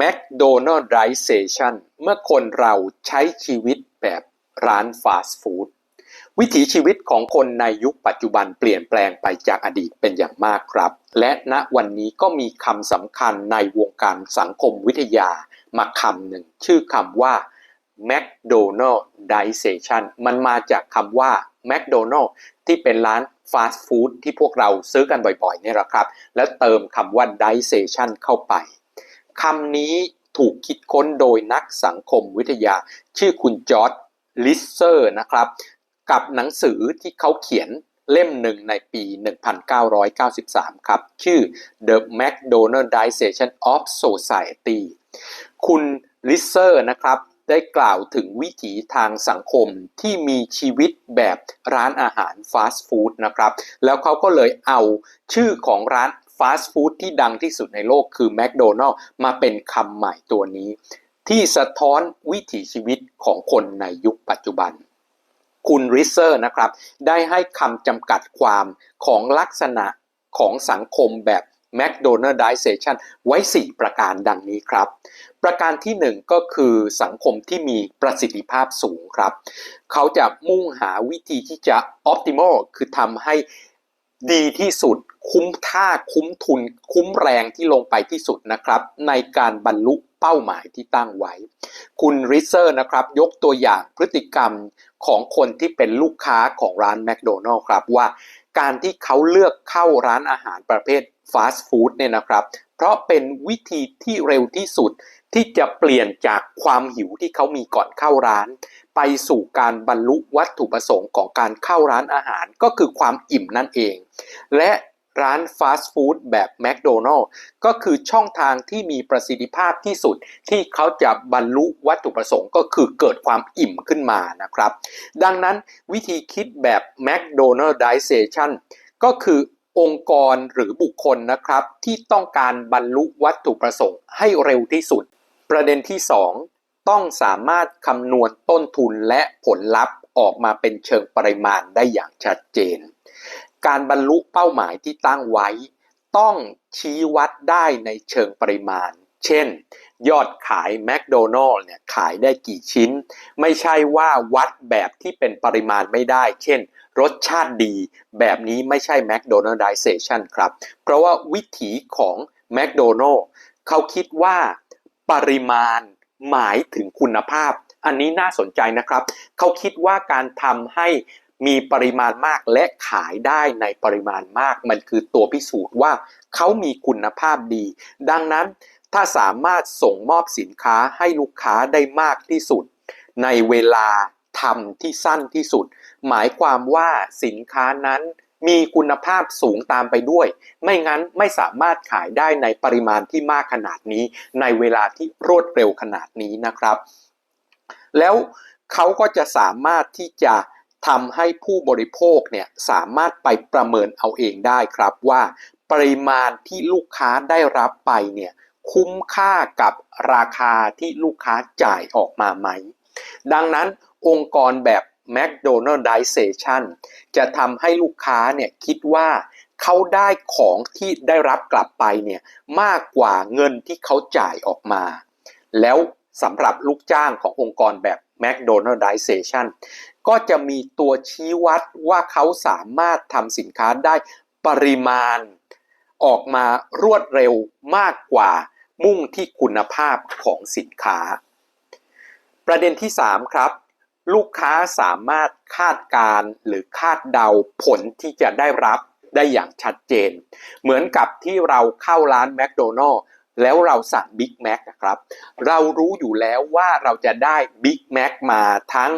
McDonaldization เมื่อคนเราใช้ชีวิตแบบร้านฟาสต์ฟู้ดวิถีชีวิตของคนในยุคปัจจุบันเปลี่ยนแปลงไปจากอดีตเป็นอย่างมากครับ และณวันนี้ก็มีคำสำคัญในวงการสังคมวิทยามาคำหนึ่ง ชื่อคำว่า McDonaldization มันมาจากคำว่า McDonald ที่เป็นร้านฟาสต์ฟู้ดที่พวกเราซื้อกันบ่อยๆนี่แหละครับ แล้วเติมคำว่า dization เข้าไป คำนี้ถูกคิดค้นโดยนักสังคมวิทยา ชื่อคุณจอร์ดลิสเซอร์นะครับ กับหนังสือที่เขาเขียนเล่มหนึ่งในปี 1993 ครับ ชื่อ The McDonaldization of Society คุณลิสเซอร์นะครับ ได้กล่าวถึงวิถีทางสังคมที่มีชีวิตแบบร้านอาหารฟาสต์ฟู้ดนะครับ แล้วเขาก็เลยเอาชื่อของร้าน ฟาสต์ฟู้ดที่ดังที่สุดในโลกคือแมคโดนัลล์มาเป็นคำใหม่ตัวนี้ ที่สะท้อนวิถีชีวิตของคนในยุคปัจจุบัน คุณริเซอร์นะครับ ได้ให้คำจำกัดความของลักษณะของสังคมแบบ McDonaldization ไว้ 4 ประการดังนี้ครับ ประการที่ 1 ก็คือสังคมที่มีประสิทธิภาพสูงครับ เขาจะมุ่งหาวิธีที่จะ optimal คือทำให้ ดีที่สุดคุ้มค่าคุ้มทุน คุ้มแรงที่ลงไปที่สุดนะครับ ในการบรรลุเป้าหมายที่ตั้งไว้ คุณริเซอร์นะครับ ยกตัวอย่างพฤติกรรมของคนที่เป็นลูกค้าของร้านแมคโดนัลล์ครับว่าการที่เขาเลือกเข้าร้านอาหารประเภท ฟาสต์ฟู้ดเนี่ยนะครับ เพราะเป็นวิธีที่เร็วที่สุดที่จะเปลี่ยนจากความหิวที่เขามีก่อนเข้าร้าน ไปสู่การบรรลุวัตถุประสงค์ของการเข้าร้านอาหารก็คือความอิ่มนั่นเอง และร้านฟาสต์ฟู้ดแบบแมคโดนัลล์ก็คือช่องทางที่มีประสิทธิภาพที่สุด ที่เขาจะบรรลุวัตถุประสงค์ก็คือเกิดความอิ่มขึ้นมานะครับ ดังนั้นวิธีคิดแบบ McDonaldization ก็คือ องค์กรหรือบุคคลนะครับ ที่ต้องการบรรลุวัตถุประสงค์ให้เร็วที่สุด ประเด็นที่ 2 ต้องสามารถคำนวณต้นทุนและผลลัพธ์ออกมาเป็นเชิงปริมาณได้อย่างชัดเจน การบรรลุเป้าหมายที่ตั้งไว้ ต้องชี้วัดได้ในเชิงปริมาณ เช่น ยอดขายแมคโดนัลล์เนี่ยขายได้กี่ชิ้น ไม่ใช่ว่าวัดแบบที่เป็นปริมาณไม่ได้ เช่น รสชาติดี แบบนี้ไม่ใช่ McDonaldization ครับ เพราะว่าวิถีของ McDonald เขาคิดว่าปริมาณหมายถึงคุณภาพ อันนี้น่าสนใจนะครับ เขาคิดว่าการทำให้มีปริมาณมากและขายได้ในปริมาณมาก มันคือตัวพิสูจน์ว่าเขามีคุณภาพดี ดังนั้นถ้าสามารถส่งมอบสินค้าให้ลูกค้าได้มากที่สุด ในเวลา ทำที่สั้นที่สุด หมายความว่าสินค้านั้นมีคุณภาพสูงตามไปด้วย ไม่งั้นไม่สามารถขายได้ในปริมาณที่มากขนาดนี้ ในเวลาที่รวดเร็วขนาดนี้นะครับ แล้วเขาก็จะสามารถที่จะทำให้ผู้บริโภคเนี่ยสามารถไปประเมินเอาเองได้ครับว่า ปริมาณที่ลูกค้าได้รับไปเนี่ยคุ้มค่ากับราคาที่ลูกค้าจ่ายออกมาไหม ดังนั้นองค์กรแบบ McDonaldization จะทำให้ลูกค้าเนี่ยคิดว่าเขาได้ของที่ได้รับกลับไปเนี่ยมากกว่าเงินที่เขาจ่ายออกมา แล้วสำหรับลูกจ้างขององค์กรแบบ McDonaldization ก็จะมีตัวชี้วัดว่าเขาสามารถทำสินค้าได้ปริมาณ ออกมารวดเร็วมากกว่ามุ่งที่คุณภาพของสินค้า ประเด็นที่ 3 ครับ ลูกค้าสามารถคาดการหรือคาดเดาผลที่จะได้รับได้อย่างชัดเจน เหมือนกับที่เราเข้าร้านแมคโดนัลล์แล้วเราสั่งบิ๊กแม็กนะครับ เรารู้อยู่แล้วว่าเราจะได้บิ๊กแม็กมาทั้ง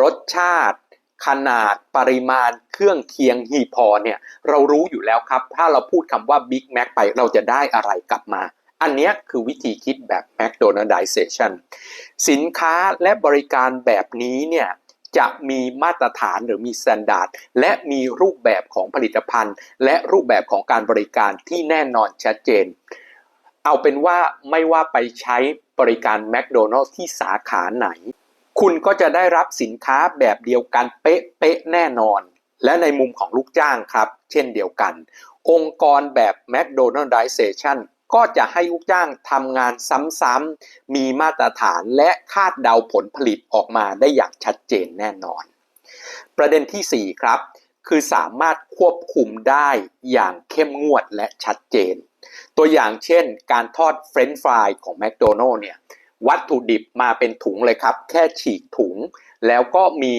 รสชาติ ขนาดปริมาณเครื่องเคียงฮีพอเนี่ย เรารู้อยู่แล้วครับ ถ้าเราพูดคำว่าบิ๊กแม็กไปเราจะได้อะไรกลับมา อันนี้คือวิธีคิดแบบ McDonaldization สินค้าและบริการแบบนี้เนี่ยจะมีมาตรฐานหรือมีสแตนดาร์ดและมีรูปแบบของผลิตภัณฑ์ และรูปแบบของการบริการที่แน่นอนชัดเจน เอาเป็นว่าไม่ว่าไปใช้บริการแมคโดนัลล์ที่สาขาไหน คุณก็จะได้รับสินค้าแบบเดียวกันเป๊ะๆแน่นอน และในมุมของลูกจ้างครับ เช่นเดียวกัน องค์กรแบบ McDonaldization ก็จะให้ลูกจ้างทำงานซ้ำๆมีมาตรฐานและคาดเดาผลผลิตออกมาได้อย่างชัดเจนแน่นอน ประเด็นที่ 4 ครับ คือสามารถควบคุมได้อย่างเข้มงวดและชัดเจน ตัวอย่างเช่น การทอดเฟรนช์ฟรายของแมคโดนัลล์เนี่ยวัตถุดิบมาเป็นถุงเลยครับ แค่ฉีกถุง แล้วก็มี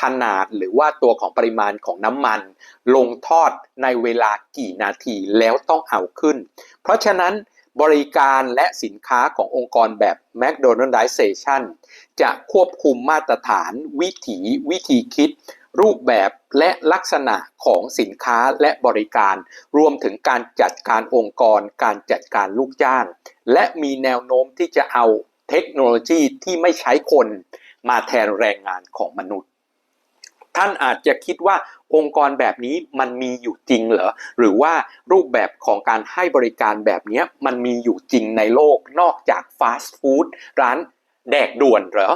ขนาดหรือว่าตัวของปริมาณของน้ำมัน ลงทอดในเวลากี่นาทีแล้วต้องเอาขึ้น เพราะฉะนั้นบริการและสินค้าขององค์กรแบบ McDonaldization จะควบคุมมาตรฐานวิถีวิธีคิด รูปแบบและลักษณะของสินค้าและบริการ รวมถึงการจัดการองค์กร การจัดการลูกจ้าง และมีแนวโน้มที่จะเอาเทคโนโลยีที่ไม่ใช้คน มาแทนแรงงานของมนุษย์ ท่านอาจจะคิดว่าองค์กรแบบนี้มันมีอยู่จริงเหรอหรือว่ารูปแบบของการให้บริการแบบนี้มันมีอยู่จริงในโลกนอกจากฟาสต์ฟู้ดร้านแดกด่วนเหรอ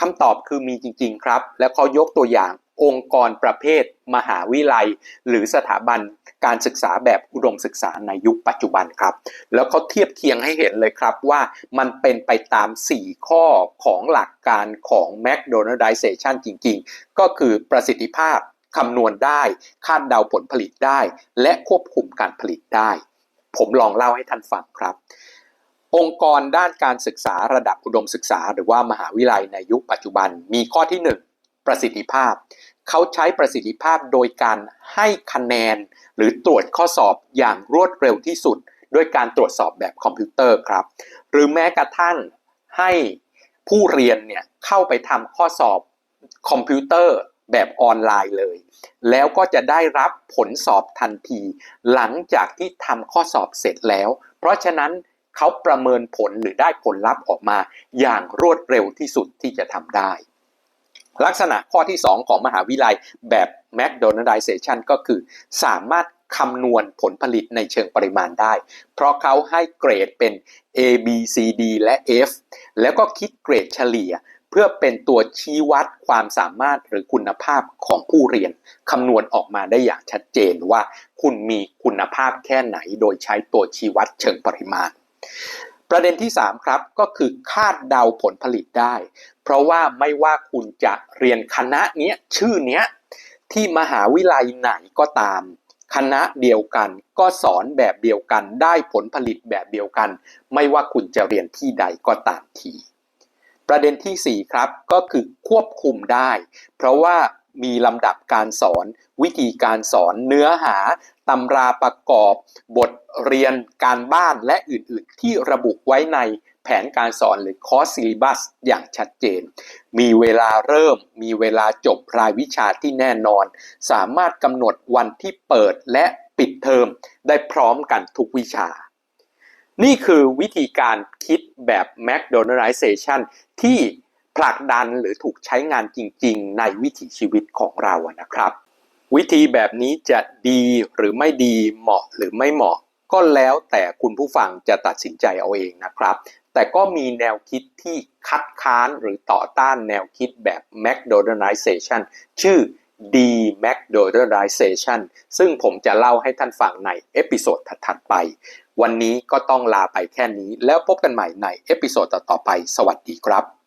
คำตอบคือมีจริง ๆ ครับ แล้วเขายกตัวอย่างองค์กรประเภท มหาวิทยาลัย หรือสถาบันการศึกษาแบบอุดมศึกษาในยุคปัจจุบันครับ แล้วเขาเทียบเคียงให้เห็นเลยครับว่ามันเป็นไปตาม 4 ข้อของหลักการของ McDonaldization จริง ๆ ก็คือประสิทธิภาพคำนวณได้ คาดเดาผลผลิตได้ และควบคุมการผลิตได้ ผมลองเล่าให้ท่านฟังครับ องค์กรด้านการศึกษาระดับอุดมศึกษา หรือว่ามหาวิทยาลัยในยุคปัจจุบันมีข้อที่ 1 ประสิทธิภาพ เขาใช้ประสิทธิภาพโดยการให้คะแนน หรือตรวจข้อสอบอย่างรวดเร็วที่สุด ด้วยการตรวจสอบแบบคอมพิวเตอร์ครับ หรือแม้กระทั่งให้ผู้เรียนเนี่ยเข้าไปทำข้อสอบคอมพิวเตอร์แบบออนไลน์เลย แล้วก็จะได้รับผลสอบทันที หลังจากที่ทำข้อสอบเสร็จแล้ว เพราะฉะนั้น เขาประเมินผลหรือได้ผลลัพธ์ออกมาอย่างรวดเร็วที่สุดที่จะทำได้ ลักษณะข้อที่ 2 ของมหาวิทยาลัยแบบ McDonaldization ก็คือ สามารถคำนวณผลผลิตในเชิงปริมาณได้ เพราะเขาให้เกรดเป็น A B C D และ F แล้วก็คิดเกรดเฉลี่ยเพื่อเป็นตัวชี้วัดความสามารถหรือคุณภาพของผู้เรียนคำนวณออกมาได้อย่างชัดเจนว่า คุณมีคุณภาพแค่ไหนโดยใช้ตัวชี้วัดเชิงปริมาณ ประเด็นที่ 3 ครับก็คือคาดเดาผลผลิตได้ เพราะว่าไม่ว่าคุณจะเรียนคณะเนี้ยชื่อเนี้ยที่มหาวิทยาลัยไหนก็ตาม คณะเดียวกันก็สอนแบบเดียวกันได้ผลผลิตแบบเดียวกัน ไม่ว่าคุณจะเรียนที่ใดก็ตามที ประเด็นที่ 4 ครับก็คือควบคุมได้ เพราะว่า มีลำดับการสอน วิธีการสอนเนื้อหาตำราประกอบ บทเรียนการบ้านและอื่นๆ ที่ระบุไว้ในแผนการสอนหรือคอร์สซิลิบัสอย่างชัดเจน มีเวลาเริ่ม มีเวลาจบรายวิชาที่แน่นอน สามารถกำหนดวันที่เปิดและปิดเทอมได้พร้อมกันทุกวิชา นี่คือวิธีการคิดแบบ McDonaldization ที่ ผลักดันหรือถูกใช้งานจริง ๆ ในวิถีชีวิตของเรานะครับ วิธีแบบนี้จะดีหรือไม่ดีเหมาะหรือไม่เหมาะ ก็แล้วแต่คุณผู้ฟังจะตัดสินใจเอาเองนะครับ แต่ก็มีแนวคิดที่คัดค้านหรือต่อต้านแนวคิดแบบ McDonaldization ชื่อ De-McDonaldization ซึ่งผมจะเล่าให้ท่านฟังในเอพิโซดถัดๆไป วันนี้ก็ต้องลาไปแค่นี้แล้วพบกันใหม่ในเอพิโซดต่อๆไป สวัสดีครับ